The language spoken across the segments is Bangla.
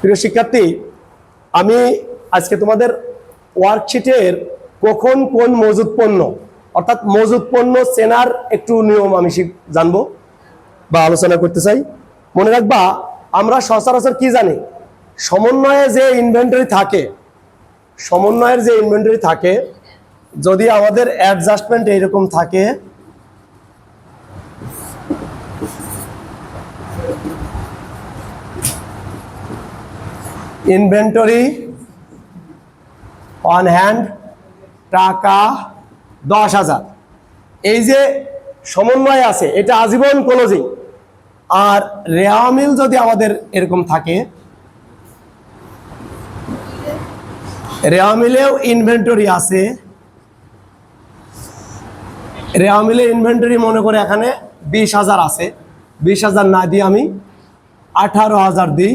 প্রিয় শিক্ষার্থী, আমি আজকে তোমাদের ওয়ার্কশিটের কখন কোন মজুদ পণ্য, অর্থাৎ মজুদ পণ্য চেনার একটু নিয়ম আমি জানব বা আলোচনা করতে চাই। মনে রাখবা, আমরা সচরাচর কি জানি? সমন্বয়ে যে ইনভেন্টরি থাকে, সমন্বয়ের যে ইনভেন্টরি থাকে, যদি আমাদের অ্যাডজাস্টমেন্ট এইরকম থাকে ইনভেন্টরি অন হ্যান্ড টাকা দশ হাজার। এই যে সমন্বয় আছে, এটা আজীবন ক্লোজিং আর রেয়ামিল যদি আমাদের এরকম থাকে রেয়ামিলেও ইনভেন্টরি আছে। রেয়ামিলে ইনভেন্টরি মনে করে এখানে বিশ হাজার আছে। বিশ হাজার না দিয়ে আমি আঠারো হাজার দিই।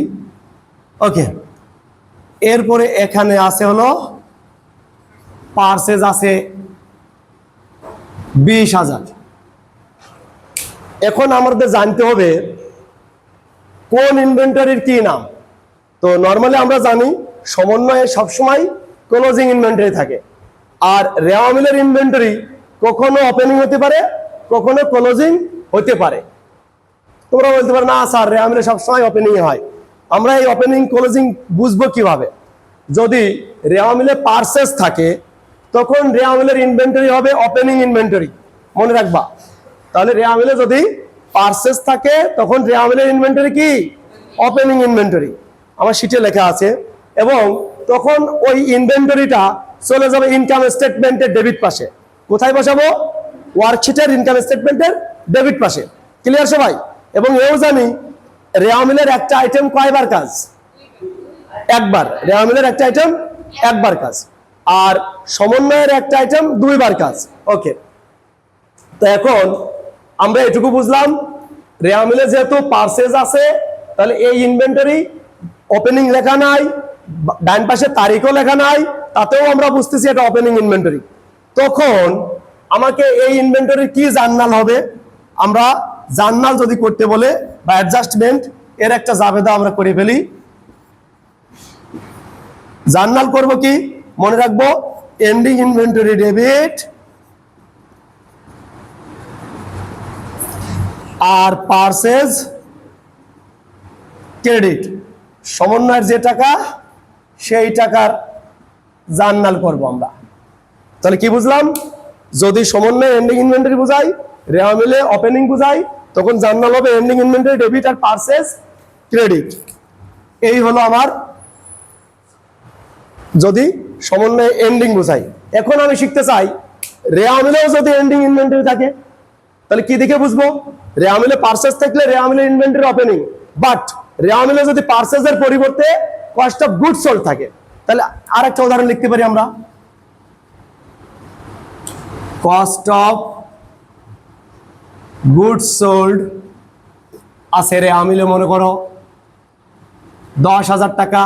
ওকে এরপরে এখানে আছে হলো পার্সেজ আছে বিশ হাজার। এখন আমাদের জানতে হবে কোন ইনভেন্টরির কি নাম? তো নর্মালি আমরা জানি সমন্বয়ে সবসময় ক্লোজিং ইনভেন্টরি থাকে। আর রেওয়ামিলের ইনভেন্টরি কখনো ওপেনিং হতে পারে, কখনো ক্লোজিং হতে পারে। তোমরা বলতে পারো, না স্যার রেওয়ামিলে সবসময় ওপেনিং হয়। আমরা এই ওপেনিং ক্লোজিং বুঝব কীভাবে? যদি রেওয়ামিলে পার্সেস থাকে, তখন রেওয়ামিলের ইনভেন্টরি হবে ওপেনিং ইনভেন্টরি মনে রাখবা। তাহলে রেওয়ামিলে যদি পার্সেস থাকে, তখন রেওয়ামিলের ইনভেন্টরি কি? ওপেনিং ইনভেন্টরি আমার শিটে লেখা আছে। এবং তখন ওই ইনভেন্টরিটা চলে যাবে ইনকাম স্টেটমেন্টের ডেবিট পাশে। কোথায় বসাবো? ওয়ার্কশিটের ইনকাম স্টেটমেন্টের ডেবিট পাশে। ক্লিয়ার সবাই? এবং এও জানি রেওয়ামিলের একটা আইটেম কয়বার কাজ? একবার। রেওয়ামিলের একটা আইটেম একবার কাজ। আর সমন্বয়ের একটা আইটেম দুইবার কাজ। ওকে তো এখন আমরা এটুকু বুঝলাম রেয়ামিলে যেহেতু পার্সেজ আছে, তাহলে এই ইনভেন্টরি ওপেনিং লেখা নাই, ডান পাশে তারিখও লেখা নাই, তাতেও আমরা বুঝতেছি এটা ওপেনিং ইনভেন্টরি তখন আমাকে এই ইনভেন্টরির কি জার্নাল হবে? আমরা জার্নাল যদি করতে বলে বা অ্যাডজাস্টমেন্ট এর একটা জাবেদা আমরা করে ফেলি। জার্নাল করব কি? মনে রাখব এন্ডিং ইনভেন্টরি ডেবিট আর পার্সেজ ক্রেডিট সমন্বয়ের যে টাকা, সেই টাকার জার্নাল করব আমরা। তাহলে কি বুঝলাম? যদি সমন্বয় এন্ডিং ইনভেন্টরি বুঝাই রেওয়া মিলে ওপেনিং বুঝাই, তখন জার্নাল হবে এন্ডিং ইনভেন্টরি ডেবিট আর পার্সেজ ক্রেডিট এই হলো আমার যদি সমন্বয়ে এন্ডিং বোঝাই। এখন আমি শিখতে চাই রেয়ামিলেও যদি এন্ডিং ইনভেন্টরি থাকে, তাহলে কি দেখে বুঝব? রেয়ামিলে পার্সেস থাকলে রেয়ামিলে ইনভেন্টরি ওপেনিং বাট রেয়ামিলে যদি পার্সেসের পরিবর্তে কস্ট অফ গুড সোল্ড থাকে, তাহলে আরেকটা উদাহরণ লিখতে পারি আমরা। কস্ট অফ গুড সোল্ড আছে রেয়ামিলে মনে করো। দশ হাজার টাকা।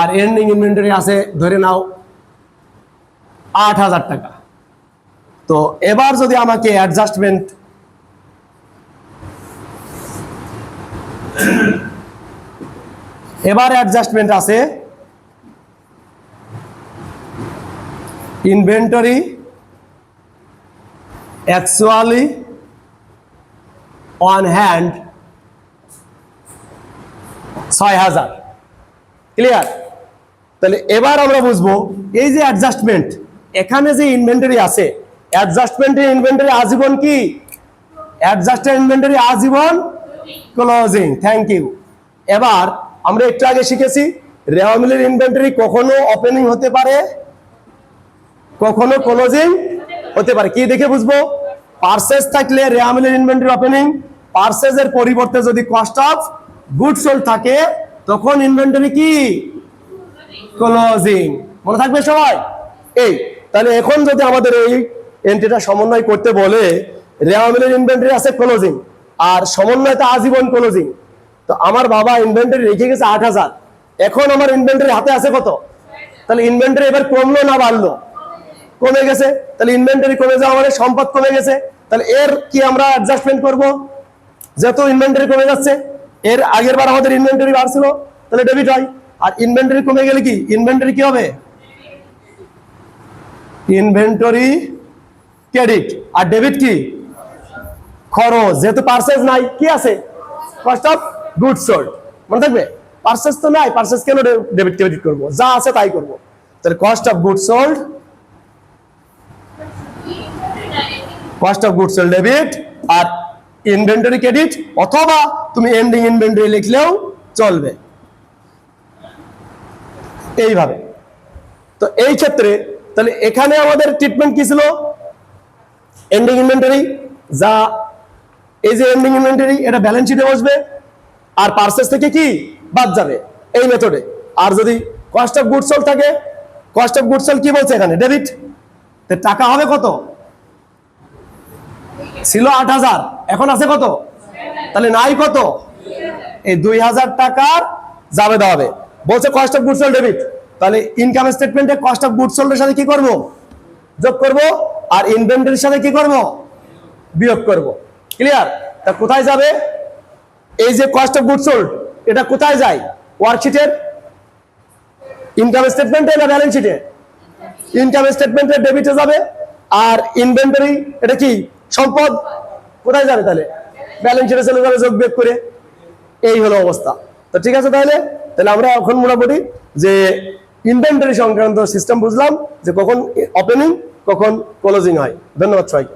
আর এন্ডিং ইনভেন্টরি আছে, ধরে নাও, আট হাজার টাকা। তো এবার যদি আমাকে অ্যাডজাস্টমেন্ট এবার অ্যাডজাস্টমেন্ট আছে ইনভেন্টরি অ্যাকচুয়ালি অন হ্যান্ড ছয় হাজার। ক্লিয়ার তাহলে এবার আমরা বুঝব, এই যে অ্যাডজাস্টমেন্ট এখানে যে ইনভেন্টরি আছে অ্যাডজাস্টমেন্টের ইনভেন্টারি আজীবন কি? অ্যাডজাস্টের ইনভেন্টরি আজীবন ক্লোজিং থ্যাংক ইউ এবার আমরা একটু আগে শিখেছি রেওয়ামিলের ইনভেন্টরি কখনো ওপেনিং হতে পারে, কখনো ক্লোজিং হতে পারে। কি দেখে বুঝব? পার্সেস থাকলে রেয়ামিলের ইনভেন্টরি ওপেনিং পার্সেসের পরিবর্তে যদি কস্ট অফ গুড সোল থাকে, তখন ইনভেন্টরি কি? ক্লোজিং মনে থাকবে সবাই? এই, তাহলে এখন যদি আমাদের এই এন্ট্রিটা সমন্বয় করতে বলে রেওয়ামিলের ইনভেন্টরি আছে ক্লোজিং আর সমন্বয়টা আজীবন ক্লোজিং তো আমার বাবা ইনভেন্টরি রেখে গেছে আট হাজার। এখন আমার ইনভেন্টরি হাতে আছে কত? তাহলে ইনভেন্টরি এবার কমলো না বাড়লো? কমে গেছে, তাহলে ইনভেন্টরি কমে যাওয়া মানে সম্পদ কমে গেছে। তাহলে এর কি আমরা অ্যাডজাস্টমেন্ট করব? যেহেতু ইনভেন্টরি কমে যাচ্ছে, এর আগের বার আমাদের ইনভেন্টরি বাড়ছিল, তাহলে ডেবিট হয়। আর ইনভেন্টরি কমে গেলে কি? ইনভেন্টরি কি হবে? ইনভেন্টরি ক্রেডিট আর ডেবিট কি? খরচ। যেহেতু পার্সেস নাই, কি আছে? কস্ট অফ গুড সোল্ড মনে থাকবে? পার্সেস তো নাই পার্সেস কেন ডেবিট ক্রেডিট করব? যা আছে তাই করব। তাহলে cost of good sold cost of goods debit R inventory credit অথবা তুমি এন্ডিং ইনভেন্টরি লিখলেও চলবে। এইভাবে। তো এই ক্ষেত্রে তাহলে এখানে আমাদের ট্রিটমেন্ট কি ছিল? এন্ডিং ইনভেন্টরি যা এই যে এন্ডিং ইনভেন্টরি এটা ব্যালেন্স শিটে বসবে আর পার্সেস থেকে কি? বাদ যাবে। এই মেথডে আর যদি কস্ট অফ গুড সোল্ড থাকে কস্ট অফ গুড সোল্ড কি বলছে এখানে? ডেবিট তো টাকা হবে কত? ছিল আট হাজার। এখন আছে কত? তাহলে নাই কত? এই দুই হাজার টাকার যাবে হবে। বলছে cost of good sold debit তাহলে ইনকাম স্টেটমেন্টে কস্ট অফ গুড সোল্ডের সাথে কি করব? যোগ করব। আর ইনভেন্টরির সাথে কি করব? বিয়োগ করব। ক্লিয়ার তা কোথায় যাবে? এই যে কস্ট অফ গুড সোল্ড এটা কোথায় যায়? ওয়ার্কশিটের ইনকাম স্টেটমেন্টে না ব্যালেন্স শিটে ইনকাম স্টেটমেন্টে ডেবিটে যাবে। আর ইনভেন্টরি এটা কি? সম্পদ কোথায় যাবে তাহলে? ব্যালেন্স শিটে চলে যাবে যোগ বেগ করে। এই হলো অবস্থা। তো ঠিক আছে তাহলে? তাহলে আমরা এখন মোটামুটি যে ইনভেন্টারি সংক্রান্ত সিস্টেম বুঝলাম যে কখন ওপেনিং কখন ক্লোজিং হয়। ধন্যবাদ সবাইকে।